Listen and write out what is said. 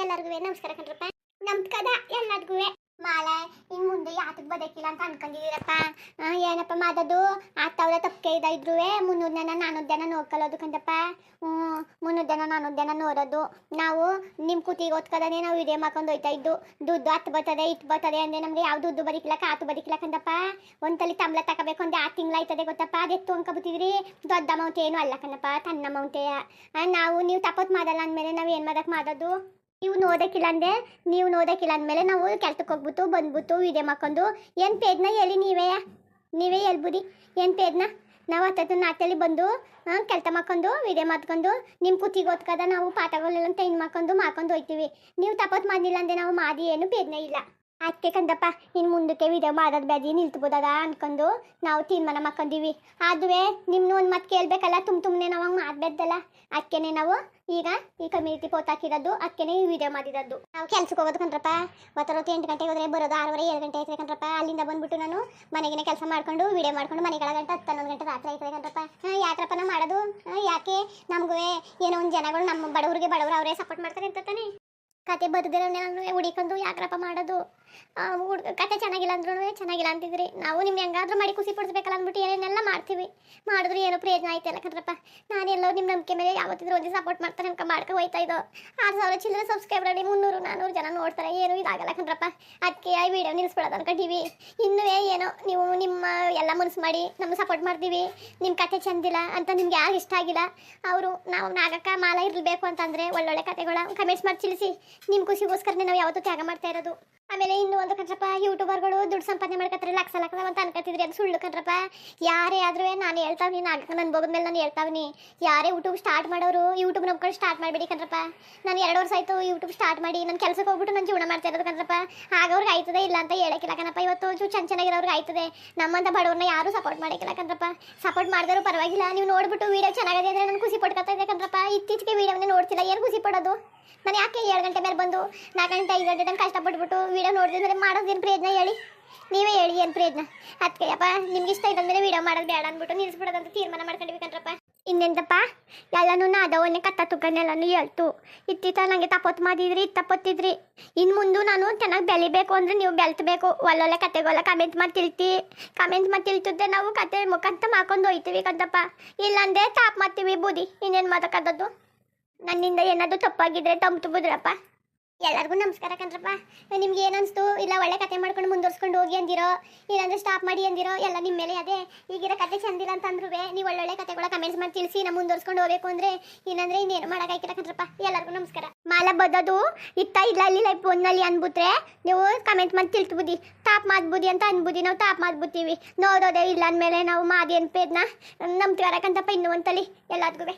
ಎಲ್ಲರಿಗೂ ನಮಸ್ಕಾರ ಕಣ್ರಪ್ಪ. ನಮ್ಸ್ಕಾರ ಎಲ್ಲರಿಗೂ ಮಾಲೆ, ಇನ್ ಮುಂದೆ ಯಾತಕ್ ಬದಕಿಲ್ಲ ಅಂತ ಅನ್ಕೊಂಡಿದ್ದೀರಪ್ಪ ಏನಪ್ಪ ಮಾದದು ಆತವ್ರ ತಪ್ಪಿಗೆ ಇದ ಇದ್ರು ಮುನ್ನೂರು ಜನ ನಾನ್ನೂರು ಜನ ನೋಡ್ಕೊಳ್ಳೋದು ಕಂದಪ್ಪ ಹ್ಞೂ ಮುನ್ನೂರ್ ಜನ ನಾನ್ನೂರು ಜನ ನೋಡೋದು. ನಾವು ನಿಮ್ಮ ಕೂತಿಗೆ ಓದ್ಕದಾನೆ ನಾವು ವಿಡಿಯೋ ಮಾಡ್ಕೊಂಡು ಹೋಯ್ತಾ ಇದ್ದು. ದುಡ್ಡು ಹತ್ತು ಬರ್ತದೆ ಇಟ್ಟು ಬರ್ತದೆ ಅಂದ್ರೆ ನಮಗೆ ಯಾವ ದುಡ್ಡು ಬರೀಕಿಲ್ಲ, ಕಾತು ಬರೀಕಿಲ್ಲ ಕಂದಪ್ಪ ಒಂದ್ಸಲಿ ತಂಬಳ ತಗೋಬೇಕು ಅಂದ್ರೆ ತಿಂಗ್ಳ ಆಯ್ತದೆ ಗೊತ್ತಪ್ಪ. ಅದೆತ್ತು ಅನ್ಕೊಬತ್ತಿದ್ರಿ ದೊಡ್ಡ ಅಮೌಂಟ್ ಏನು ಅಲ್ಲ ಕಣ್ಣಪ್ಪ ತನ್ನ ಅಮೌಂಟೇ ನಾವು ನೀವು ತಪ್ಪತ್ ಮಾಡಲ್ಲ ಅಂದಮೇಲೆ ನಾವು ಏನು ಮಾಡಕ್ಕೆ ಮಾಡೋದು ನೀವು ನೋಡೋಕ್ಕಿಲ್ಲ ಅಂದೆ, ನೀವು ನೋಡೋಕ್ಕಿಲ್ಲ ಅಂದಮೇಲೆ ನಾವು ಕೆಲ್ಸಕ್ಕೆ ಹೋಗ್ಬಿಟ್ಟು ಬಂದ್ಬಿಟ್ಟು ವಿಡಿಯೋ ಮಾಡ್ಕೊಂಡು, ಏನು ಪೇಜ್ನ ಹೇಳಿ ನೀವೇ ನೀವೇ ಹೇಳ್ಬಿಡಿ, ಏನು ಪೇಜ್ನ ನಾವು ಹತ್ತತ್ತು ನಾಟಲ್ಲಿ ಬಂದು ಕೆಲಸ ಮಾಡ್ಕೊಂಡು ವಿಡಿಯೋ ಮಾಡ್ಕೊಂಡು ನಿಮ್ಮ ಕುತ್ತಿಗೆ ಓದ್ಕದ ನಾವು ಪಾಠಗಳೆಲ್ಲ ಟೈನ್ ಮಾಡ್ಕೊಂಡು ಮಾಡ್ಕೊಂಡು ಹೋಗ್ತೀವಿ ನೀವು ತಪ್ಪತ್ತು ಮಾಡಿಲ್ಲ ಅಂದರೆ ನಾವು ಮಾಡಿ ಏನು ಪೇಜ್ನ ಇಲ್ಲ. ಅದಕ್ಕೆ ಕಂದಪ್ಪ ಇನ್ನು ಮುಂದಕ್ಕೆ ವಿಡಿಯೋ ಮಾಡೋದು ಬೇದಿ ನಿಲ್ತ್ಬೋದದ ಅನ್ಕೊಂಡು ನಾವು ತೀರ್ಮಾನ ಮಾಡ್ಕೊಂಡಿವಿ. ಆದುವೆ, ನಿಮ್ನ ಒಂದು ಮತ್ತೆ ಕೇಳಬೇಕಲ್ಲ ತುಂಬ ತುಂಬನೇ ನಾವು ಹಂಗೆ ಮಾಡಬೇಡ್ದಲ್ಲ. ಅದಕ್ಕೇನೆ ನಾವು ಈಗ ಈ ಕಮ್ಯುನಿಟಿ ಪೋತಾಕಿರೋದು ಅದಕ್ಕೇನೆ ಈ ವಿಡಿಯೋ ಮಾಡಿರೋದು. ನಾವು ಕೆಲ್ಸಕ್ಕೆ ಹೋಗೋದು ಕಣ್ರಪ್ಪ ಹೊತ್ತು ಎಂಟು ಗಂಟೆಗೆ ಹೋದ್ರೆ ಬರೋದು ಆರೂವರೆ, ಏಳು ಗಂಟೆ ಐತೆ ಕಣ್ರಪ್ಪ ಅಲ್ಲಿಂದ ಬಂದ್ಬಿಟ್ಟು ನಾನು ಮನೆಗಿನ ಕೆಲಸ ಮಾಡ್ಕೊಂಡು ವಿಡಿಯೋ ಮಾಡ್ಕೊಂಡು ಮನೆಗಳ ಗಂಟೆ ಹತ್ತು ಗಂಟೆ ರಾತ್ರಿ ಐತೆ ಕಣ್ರಪ್ಪ ಯಾತ್ರಪ್ಪ ನಾವು ಮಾಡೋದು? ಯಾಕೆ? ನಮಗೂ ಏನೋ ಒಂದು ಜನಗಳು ನಮ್ಮ ಬಡವರಿಗೆ ಬಡವರು ಅವರೇ ಸಪೋರ್ಟ್ ಮಾಡ್ತಾರೆ ಅಂತ ತಾನೆ. ಕತೆ ಬದುಕಿರೋ ಹುಡಿಕೊಂಡು ಯಾಕ್ರಪ್ಪ ಮಾಡೋದು? ಕತೆ ಚೆನ್ನಾಗಿಲ್ಲ ಅಂದ್ರೂ ಚೆನ್ನಾಗಿಲ್ಲ ಅಂತಿದ್ರಿ ನಾವು ನಿಮ್ಗೆ ಹೆಂಗಾದ್ರೂ ಮಾಡಿ ಖುಷಿ ಪಡಿಸ್ಬೇಕಲ್ಲ ಅಂದ್ಬಿಟ್ಟು ಏನೇನೆಲ್ಲ ಮಾಡ್ತೀವಿ. ಮಾಡಿದ್ರು ಏನೋ ಪ್ರಯೋಜನ ಆಯ್ತಲ್ಲ ಕಣ್ರಪ್ಪ? ನಾನೆಲ್ಲೋ ನಿಮ್ಮ ನಂಬಿಕೆ ಮೇಲೆ ಯಾವತ್ತಿದ್ರು ಒಂದು ಸಪೋರ್ಟ್ ಮಾಡ್ತಾರೆ ಅನ್ಕ ಮಾಡ್ಕೊ ಹೋಯ್ತಾ ಇದ್ದೋ. ಆರು ಸಾವಿರ ಚಿಲ್ಲರೆ ಸಬ್ಸ್ಕ್ರೈಬರ್ ಆಗಿ ಮುನ್ನೂರು, ನಾನೂರು ಜನ ನೋಡ್ತಾರೆ. ಏನು ಇದಾಗಲ್ಲ ಕಣ್ರಪ್ಪ. ಅದಕ್ಕೆ ಆ ವಿಡಿಯೋ ನಿಲ್ಲಿಸ್ಬಿಡೋದು ಅನ್ಕೊಂಡಿವಿ ಇನ್ನೂ ಏನೋ ನೀವು ನಿಮ್ಮ ಎಲ್ಲ ಮನಸ್ಸು ಮಾಡಿ ನಮ್ಮ ಸಪೋರ್ಟ್ ಮಾಡ್ತೀವಿ. ನಿಮ್ಮ ಕತೆ ಚೆಂದಿಲ್ಲ ಅಂತ ನಿಮ್ಗೆ ಯಾರು ಇಷ್ಟ ಆಗಿಲ್ಲ? ಅವರು, ನಾವು ನಾಗಕ್ಕ ಮಾಲ ಇರಬೇಕು ಅಂತಂದರೆ ಒಳ್ಳೊಳ್ಳೆ ಕತೆಗಳ ಕಮೆಂಟ್ಸ್ ಮಾಡಿ ತಿಳಿಸಿ. ನಿಮ್ಮ ಖುಷಿಗೋಸ್ಕರನೇ ನಾವು ಯಾವತ್ತೂ ತ್ಯಾಗ ಮಾಡ್ತಾ ಇರೋದು. ಆಮೇಲೆ ಇನ್ನು ಒಂದು ಕಣ್ರಪ್ಪ ಯೂಟ್ಯೂಬರ್ಗಳು ದುಡ್ಡು ಸಂಪಾದನೆ ಮಾಡ್ಕತ್ತಾರೆ ಲಕ್ಷ ಲಕ್ಷ ಅಂತ ಅನ್ಕತ್ತಿದ್ರಿ ಅದು ಸುಳ್ಳು ಕಣ್ರಪ್ಪ. ಯಾರೇ ಆದ್ರೂ ನಾನು ಹೇಳ್ತಾವ್ನಿ ಆಗ ನನ್ನ ಬೋಗದ ಮೇಲೆ ನಾನು ಹೇಳ್ತಾವ್ನಿ. ಯಾರೇ ಯೂಟ್ಯೂಬ್ ಸ್ಟಾರ್ಟ್ ಮಾಡೋರು ಯೂಟ್ಯೂಬ್ ನಂಬ್ಕೊಂಡು ಸ್ಟಾರ್ಟ್ ಮಾಡಬೇಡಿ ಕಣ್ರಪ್ಪ. ನಾನು ಎರಡು ವರ್ಷ ಆಯಿತು ಯೂಟ್ಯೂಬ್ ಸ್ಟಾರ್ಟ್ ಮಾಡಿ ನನ್ನ ಕೆಲಸಕ್ಕೆ ಹೋಗ್ಬಿಟ್ಟು ನಾನು ಜೀವನ ಮಾಡ್ತಾ ಇರೋದು ಕಣ್ರಪ್ಪ. ಅವ್ರಿಗೆ ಆಯ್ತದೆ ಇಲ್ಲ ಅಂತ ಹೇಳಕ್ಕಿಲ್ಲ ಕಣಪ್ಪ ಇವತ್ತು ಚೂ ಚೆನ್ನ ಚೆನ್ನಾಗಿರೋರ್ಗೆ ಆಯ್ತದೆ. ನಮ್ಮಂತ ಬಡವ್ರನ್ನ ಯಾರು ಸಪೋರ್ಟ್ ಮಾಡಕ್ಕಿಲ್ಲ ಕಣ್ರಪ್ಪ. ಸಪೋರ್ಟ್ ಮಾಡಿದ್ರು ಪರವಾಗಿಲ್ಲ. ನೀವು ನೋಡ್ಬಿಟ್ಟು ವೀಡಿಯೋ ಚೆನ್ನಾಗಿದೆ ಅಂದರೆ ನಾನು ಖುಷಿ ಪಡ್ಕೊತಾ ಇದ್ದೆ ಕಣ್ರಪ್ಪ. ಇತ್ತೀಚೆಗೆ ವೀಡಿಯೋನೇ ನೋಡ್ತಿಲ್ಲ. ಏನು ಖುಷಿ ಪಡೋದು? ನಾನು ಯಾಕೆ ಏಳು ಗಂಟೆ ಮೇಲೆ ಬಂದು ನಾಲ್ಕು ಗಂಟೆ ಐದು ಗಂಟೆ ತನಕ ಕಷ್ಟಪಟ್ಬಿಟ್ಟು ವೀಡಿಯೋ ನೋಡಿದ್ರೆ ಮಾಡೋದೇನು ಪ್ರಯತ್ನ ಹೇಳಿ? ನೀವೇ ಹೇಳಿ ಏನು ಪ್ರಯತ್ನ ಅದಕ್ಕೆ ನಿಮ್ಗೆ ಇಷ್ಟ ಇದ್ದಂದ್ರೆ ವೀಡಿಯೋ ಮಾಡೋದು ಬೇಡ ಅಂದ್ಬಿಟ್ಟು ನಿಲ್ಲಿಸ್ಬಿಡೋದಂತ ತೀರ್ಮಾನ ಮಾಡ್ಕೊಂಡಿವಿ ಕಣ್ರಪ್ಪ. ಇನ್ನೆಂತಪ್ಪ? ಎಲ್ಲನೂ ಅದವನ್ನೇ ಕತ್ತ ತುಕ್ಕನ್ನೆಲ್ಲನೂ ಹೇಳ್ತು. ಇತ್ತಿತ್ತ ನನಗೆ ತಪ್ಪೊತ್ತು ಮಾಡಿದ್ರಿ ತಪ್ಪೊತ್ತಿದ್ರಿ ಇನ್ನು ಮುಂದೆ ನಾನು ಚೆನ್ನಾಗಿ ಬೆಳಿಬೇಕು ಅಂದರೆ ನೀವು ಬೆಳ್ತಬೇಕು ಒಳ್ಳೊಳ್ಳೆ ಕತೆಗೆಲ್ಲ ಕಮೆಂಟ್ ಮಾಡಿ ತಿಳ್ತಿ. ಕಮೆಂಟ್ ಮಾಡಿ ತಿಳ್ತಿದ್ದೆ ನಾವು ಕತೆ ಮುಖಾಂತ ಮಾಡ್ಕೊಂಡು ಹೋಯ್ತೀವಿ ಕಂತಪ್ಪ ಇಲ್ಲಾಂದ್ರೆ ತಾಪ್ ಮಾಡ್ತೀವಿ ಬೂದಿ ಇನ್ನೇನು ಮಾಡೋಕ್ಕದ್ದು ನನ್ನಿಂದ ಏನಾದರೂ ತಪ್ಪಾಗಿದ್ರೆ ತಮ್ಮ ಬುದ್ರಪ್ಪ ಎಲ್ಲರಿಗೂ ನಮಸ್ಕಾರ ಕಣ್ರಪ್ಪ. ನಿಮ್ಗೆ ಏನನ್ಸ್ತು ಇಲ್ಲ ಒಳ್ಳೆ ಕತೆ ಮಾಡ್ಕೊಂಡು ಮುಂದುವರ್ಸ್ಕೊಂಡು ಹೋಗಿ ಅಂದಿರೋ? ಇಲ್ಲಾಂದ್ರೆ ಸ್ಟಾಪ್ ಮಾಡಿ ಅಂದಿರೋ? ಎಲ್ಲ ನಿಮ್ಮ ಮೇಲೆ ಅದೇ? ಈಗಿರೋ ಕತೆ ಚಂದಿಲ್ಲ ಅಂತಂದ್ರೂ ನೀವು ಒಳ್ಳೊಳ್ಳೆ ಕತೆಗಳ ಕಮೆಂಟ್ಸ್ ಮಾಡಿ ತಿಳಿಸಿ, ನಾ ಮುಂದುವರ್ಸ್ಕೊಂಡು ಹೋಗ್ಬೇಕು ಅಂದ್ರೆ ಇನ್ನಂದ್ರೆ ಇನ್ನೇನು ಮಾಡೋಕ್ಕಾಯ್ತಿಲ್ಲ ಕಣ್ರಪ್ಪ. ಎಲ್ಲರಿಗೂ ನಮಸ್ಕಾರ. ಮಾಲ ಬದದು ಇತ್ತ ಇಲ್ಲ ಇಲ್ಲಿ ಫೋನ್ನಲ್ಲಿ ಅನ್ಬಿಟ್ರೆ ನೀವು ಕಮೆಂಟ್ ಮಾಡಿ ತಿಳ್ತ್ಬುದಿ ತಾಪ್ ಮಾಡ್ಬುದಿ ಅಂತ ಅನ್ಬುದಿ ನಾವು ತಾಪ್ ಮಾಡ್ಬಿಡ್ತೀವಿ. ನೋಡೋದೇ ಇಲ್ಲ ಅಂದಮೇಲೆ ನಾವು ಮಾದಿ ಅನ್ಪೇದ್ನ ನಮ್ತಿಗಾರಕ್ಕಂತಪ್ಪ ಇನ್ನೂ ತಲಿ. ಎಲ್ಲರಿಗೂ